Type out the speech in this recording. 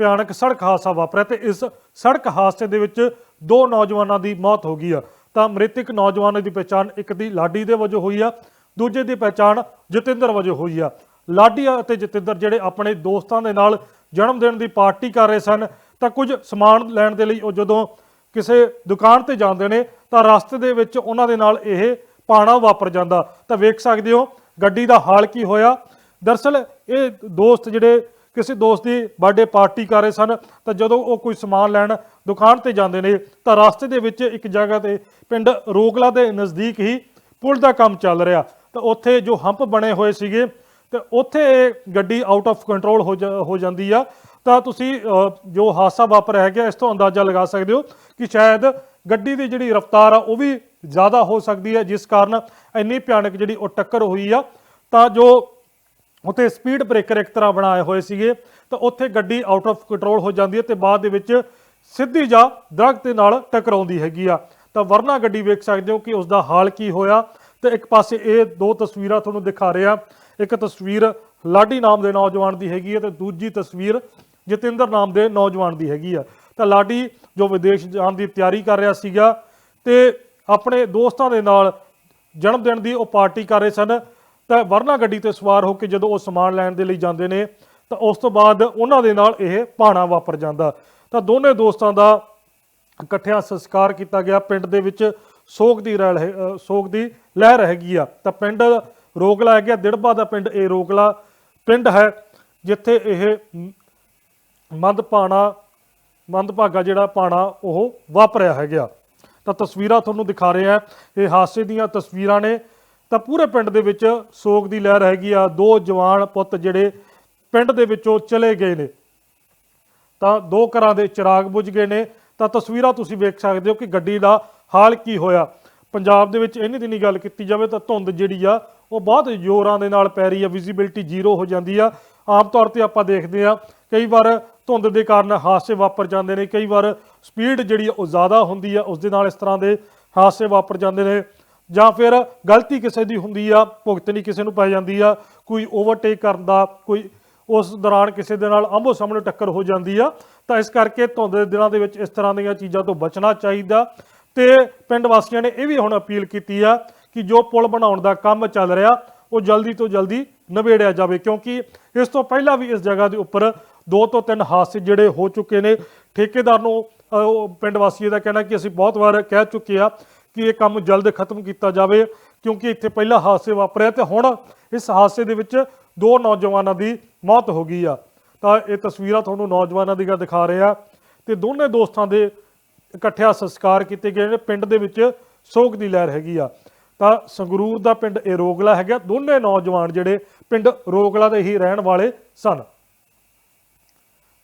ਭਿਆਨਕ ਸੜਕ ਹਾਦਸਾ ਵਾਪਰਿਆ ਤੇ ਇਸ ਸੜਕ ਹਾਦਸੇ ਦੇ ਵਿੱਚ ਦੋ ਨੌਜਵਾਨਾਂ ਦੀ ਮੌਤ ਹੋ ਗਈ ਆ। ਤਾਂ ਮ੍ਰਿਤਕ ਨੌਜਵਾਨਾਂ ਦੀ ਪਛਾਣ ਇੱਕ ਦੀ ਲਾਡੀ ਦੇ ਵਜੋਂ ਹੋਈ ਆ, ਦੂਜੇ ਦੀ ਪਛਾਣ ਜਤਿੰਦਰ ਵਜੋਂ ਹੋਈ ਆ। ਲਾਡੀ ਅਤੇ ਜਤਿੰਦਰ ਜਿਹੜੇ ਆਪਣੇ ਦੋਸਤਾਂ ਦੇ ਨਾਲ ਜਨਮ ਦਿਨ ਦੀ ਪਾਰਟੀ ਕਰ ਰਹੇ ਸਨ, ਤਾਂ ਕੁਝ ਸਮਾਨ ਲੈਣ ਦੇ ਲਈ ਉਹ ਜਦੋਂ ਕਿਸੇ ਦੁਕਾਨ ਤੇ ਜਾਂਦੇ ਨੇ, ਤਾਂ ਰਸਤੇ ਦੇ ਵਿੱਚ ਉਹਨਾਂ ਦੇ ਨਾਲ ਇਹ ਪਾਣਾ ਵਾਪਰ ਜਾਂਦਾ। ਤਾਂ ਵੇਖ ਸਕਦੇ ਹੋ ਗੱਡੀ ਦਾ ਹਾਲ ਕੀ ਹੋਇਆ। ਦਰਸਲ ਇਹ ਦੋਸਤ ਜਿਹੜੇ ਕਿਸੇ ਦੋਸਤ ਦੀ ਬਰਥਡੇ ਪਾਰਟੀ ਕਰ ਰਹੇ ਸਨ, ਤਾਂ ਜਦੋਂ ਉਹ ਕੋਈ ਸਮਾਨ ਲੈਣ ਦੁਕਾਨ ਤੇ ਜਾਂਦੇ ਨੇ, ਤਾਂ ਰਸਤੇ ਦੇ ਵਿੱਚ ਇੱਕ ਜਗ੍ਹਾ ਤੇ ਪਿੰਡ ਰੋਗਲਾ ਦੇ ਨਜ਼ਦੀਕ ਹੀ ਪੁਲ ਦਾ ਕੰਮ ਚੱਲ ਰਿਹਾ। ਤਾਂ ਉੱਥੇ ਜੋ ਹੰਪ ਬਣੇ ਹੋਏ ਸੀਗੇ, ਤੇ ਉੱਥੇ ਇਹ ਗੱਡੀ ਆਊਟ ਆਫ ਕੰਟਰੋਲ ਹੋ ਜਾ- ਹੋ ਜਾਂਦੀ ਆ। ਤਾਂ ਤੁਸੀਂ ਜੋ ਹਾਦਸਾ ਵਾਪਰਿਆ ਹੈਗਾ ਇਸ ਤੋਂ ਅੰਦਾਜ਼ਾ ਲਗਾ ਸਕਦੇ ਹੋ ਕਿ ਸ਼ਾਇਦ ਗੱਡੀ ਦੀ ਜਿਹੜੀ ਰਫ਼ਤਾਰ ਆ, ਉਹ ਵੀ ਜ਼ਿਆਦਾ ਹੋ ਸਕਦੀ ਹੈ, ਜਿਸ ਕਾਰਨ ਇੰਨੀ ਭਿਆਨਕ ਜਿਹੜੀ ਉਹ ਟੱਕਰ ਹੋਈ ਆ। ਤਾਂ ਜੋ ਉੱਥੇ ਸਪੀਡ ਬ੍ਰੇਕਰ ਇੱਕ ਤਰ੍ਹਾਂ ਬਣਾਏ ਹੋਏ ਸੀਗੇ, ਤਾਂ ਉੱਥੇ ਗੱਡੀ ਆਊਟ ਆਫ ਕੰਟਰੋਲ ਹੋ ਜਾਂਦੀ ਹੈ ਤੇ ਬਾਅਦ ਦੇ ਵਿੱਚ ਸਿੱਧੀ ਜਾ ਦਰਖਤ ਦੇ ਨਾਲ ਟਕਰਾਉਂਦੀ ਹੈਗੀ ਆ। ਤਾਂ ਵਰਨਾ ਗੱਡੀ ਵੇਖ ਸਕਦੇ ਹੋ ਕਿ ਉਸ ਦਾ ਹਾਲ ਕੀ ਹੋਇਆ। ਤੇ ਇੱਕ ਪਾਸੇ ਇਹ ਦੋ ਤਸਵੀਰਾਂ ਤੁਹਾਨੂੰ ਦਿਖਾ ਰਿਹਾ। ਇੱਕ ਤਸਵੀਰ ਲਾਡੀ ਨਾਮ ਦੇ ਨੌਜਵਾਨ ਦੀ ਹੈਗੀ ਹੈ ਤੇ ਦੂਜੀ ਤਸਵੀਰ ਜਤਿੰਦਰ ਨਾਮ ਦੇ ਨੌਜਵਾਨ ਦੀ ਹੈਗੀ ਆ। ਤਾਂ ਲਾਡੀ ਜੋ ਵਿਦੇਸ਼ ਜਾਣ ਦੀ ਤਿਆਰੀ ਕਰ ਰਿਹਾ ਸੀਗਾ ਤੇ ਆਪਣੇ ਦੋਸਤਾਂ ਦੇ ਨਾਲ ਜਨਮ ਦਿਨ ਦੀ ਉਹ ਪਾਰਟੀ ਕਰ ਰਹੇ ਸਨ। ਤਾਂ ਵਰਨਾ ਗੱਡੀ ਤੇ ਸਵਾਰ ਹੋ ਕੇ ਜਦੋਂ ਉਹ ਸਮਾਨ ਲੈਣ ਦੇ ਲਈ ਜਾਂਦੇ ਨੇ, ਤਾਂ ਉਸ ਤੋਂ ਬਾਅਦ ਉਹਨਾਂ ਦੇ ਨਾਲ ਇਹ ਭਾਣਾ ਵਾਪਰ ਜਾਂਦਾ। ਤਾਂ ਦੋਨੇ ਦੋਸਤਾਂ ਦਾ ਇਕੱਠਿਆਂ ਸੰਸਕਾਰ ਕੀਤਾ ਗਿਆ। ਪਿੰਡ ਦੇ ਵਿੱਚ ਸੋਗ ਦੀ ਰਲ ਸੋਗ ਦੀ ਲਹਿਰ ਹੈਗੀ ਆ। ਤਾਂ ਪਿੰਡ ਰੋਗਲਾ ਹੈਗਾ। ਦਿੜਬਾ ਦਾ ਪਿੰਡ ਇਹ ਰੋਗਲਾ ਪਿੰਡ ਹੈ, ਜਿੱਥੇ ਇਹ ਮ- ਮੰਦਪਾਣਾ ਮੰਦਭਾਗਾ ਜਿਹੜਾ ਪਾਣਾ ਉਹ ਵਾਪਰਿਆ ਹੈਗਾ। ਤਾਂ ਤਸਵੀਰਾਂ ਤੁਹਾਨੂੰ ਦਿਖਾ ਰਿਹਾ ਇਹ ਹਾਦਸੇ ਦੀਆਂ ਤਸਵੀਰਾਂ ਨੇ। ਤਾਂ ਪੂਰੇ ਪਿੰਡ ਦੇ ਵਿੱਚ ਸੋਗ ਦੀ ਲਹਿਰ ਹੈਗੀ ਆ। ਦੋ ਜਵਾਨ ਪੁੱਤ ਜਿਹੜੇ ਪਿੰਡ ਦੇ ਵਿੱਚੋਂ ਚਲੇ ਗਏ ਨੇ। ਤਾਂ ਦੋ ਘਰਾਂ ਦੇ ਚਿਰਾਗ ਬੁਝ ਗਏ ਨੇ। ਤਾਂ ਤਸਵੀਰਾਂ ਤੁਸੀਂ ਵੇਖ ਸਕਦੇ ਹੋ ਕਿ ਗੱਡੀ ਦਾ ਹਾਲ ਕੀ ਹੋਇਆ। ਪੰਜਾਬ ਦੇ ਵਿੱਚ ਇੰਨੀ ਦਿਨੀ ਗੱਲ ਕੀਤੀ ਜਾਵੇ ਤਾਂ ਧੁੰਦ ਜਿਹੜੀ ਆ, ਉਹ ਬਹੁਤ ਜ਼ੋਰਾਂ ਦੇ ਨਾਲ ਪੈ ਰਹੀ ਆ। ਵਿਜ਼ਿਬਿਲਟੀ ਜ਼ੀਰੋ ਹੋ ਜਾਂਦੀ ਆ। ਆਮ ਤੌਰ ਤੇ ਆਪਾਂ ਦੇਖਦੇ ਆ, ਕਈ ਵਾਰ ਧੁੰਦ ਦੇ ਕਾਰਨ ਹਾਦਸੇ ਵਾਪਰ ਜਾਂਦੇ ਨੇ। ਕਈ ਵਾਰ ਸਪੀਡ ਜਿਹੜੀ ਆ, ਉਹ ਜ਼ਿਆਦਾ ਹੁੰਦੀ ਆ। ਉਸ ਦੇ ਨਾਲ ਇਸ ਤਰ੍ਹਾਂ ਦੇ ਹਾਦਸੇ ਵਾਪਰ ਜਾਂਦੇ ਨੇ। ਜਾਂ ਫਿਰ ਗਲਤੀ ਕਿਸੇ ਦੀ ਹੁੰਦੀ ਆ ਭੁਗਤਣੀ ਕਿਸੇ ਨੂੰ ਪੈ ਜਾਂਦੀ ਆ, ਕੋਈ ਓਵਰਟੇਕ ਕਰਨ ਦਾ, ਕੋਈ ਉਸ ਦੌਰਾਨ ਕਿਸੇ ਦੇ ਨਾਲ ਆਂਭੋ ਸਾਹਮਣੇ ਟੱਕਰ ਹੋ ਜਾਂਦੀ ਆ, ਤਾਂ ਇਸ ਕਰਕੇ ਧੁੰਦ ਦੇ ਦਿਨਾਂ ਦੇ ਵਿੱਚ ਇਸ ਤਰ੍ਹਾਂ ਦੀਆਂ ਚੀਜ਼ਾਂ ਤੋਂ ਬਚਣਾ ਚਾਹੀਦਾ। ਤੇ ਪਿੰਡ ਵਾਸੀਆਂ ਨੇ ਇਹ ਵੀ ਹੁਣ ਅਪੀਲ ਕੀਤੀ ਆ ਕਿ ਜੋ ਪੁਲ ਬਣਾਉਣ ਦਾ ਕੰਮ ਚੱਲ ਰਿਹਾ, ਉਹ ਜਲਦੀ ਤੋਂ ਜਲਦੀ ਨਿਬੇੜਿਆ ਜਾਵੇ, ਕਿਉਂਕਿ ਇਸ ਤੋਂ ਪਹਿਲਾਂ ਵੀ ਇਸ ਜਗ੍ਹਾ ਦੇ ਉੱਪਰ ਦੋ ਤੋਂ ਤਿੰਨ ਹਾਦਸੇ ਜਿਹੜੇ ਹੋ ਚੁੱਕੇ ਨੇ। ਠੇਕੇਦਾਰ ਨੂੰ ਉਹ ਪਿੰਡ ਵਾਸੀਏ ਦਾ ਕਹਿਣਾ ਕਿ ਅਸੀਂ ਬਹੁਤ ਵਾਰ ਕਹਿ ਚੁੱਕੇ ਆ ਕਿ ਇਹ ਕੰਮ ਜਲਦ ਖਤਮ ਕੀਤਾ ਜਾਵੇ, ਕਿਉਂਕਿ ਇੱਥੇ ਪਹਿਲਾ ਹਾਦਸੇ ਵਾਪਰਿਆ ਤੇ ਹੁਣ ਇਸ ਹਾਦਸੇ ਦੇ ਵਿੱਚ ਦੋ ਨੌਜਵਾਨਾਂ ਦੀ ਮੌਤ ਹੋ ਗਈ ਆ। ਤਾਂ ਇਹ ਤਸਵੀਰਾਂ ਤੁਹਾਨੂੰ ਨੌਜਵਾਨਾਂ ਦੀਆਂ ਦਿਖਾ ਰਿਹਾ ਤੇ ਦੋਨੇ ਦੋਸਤਾਂ ਦੇ ਇਕੱਠਿਆ ਸੰਸਕਾਰ ਕੀਤੇ ਗਏ ਨੇ। ਪਿੰਡ ਦੇ ਵਿੱਚ ਸੋਗ ਦੀ ਲਹਿਰ ਹੈਗੀ ਆ। ਤਾਂ ਸੰਗਰੂਰ ਦਾ ਪਿੰਡ ਇਹ ਰੋਗਲਾ ਹੈਗਾ। ਦੋਨੇ ਨੌਜਵਾਨ ਜਿਹੜੇ ਪਿੰਡ ਰੋਗਲਾ ਦੇ ਹੀ ਰਹਿਣ ਵਾਲੇ ਸਨ।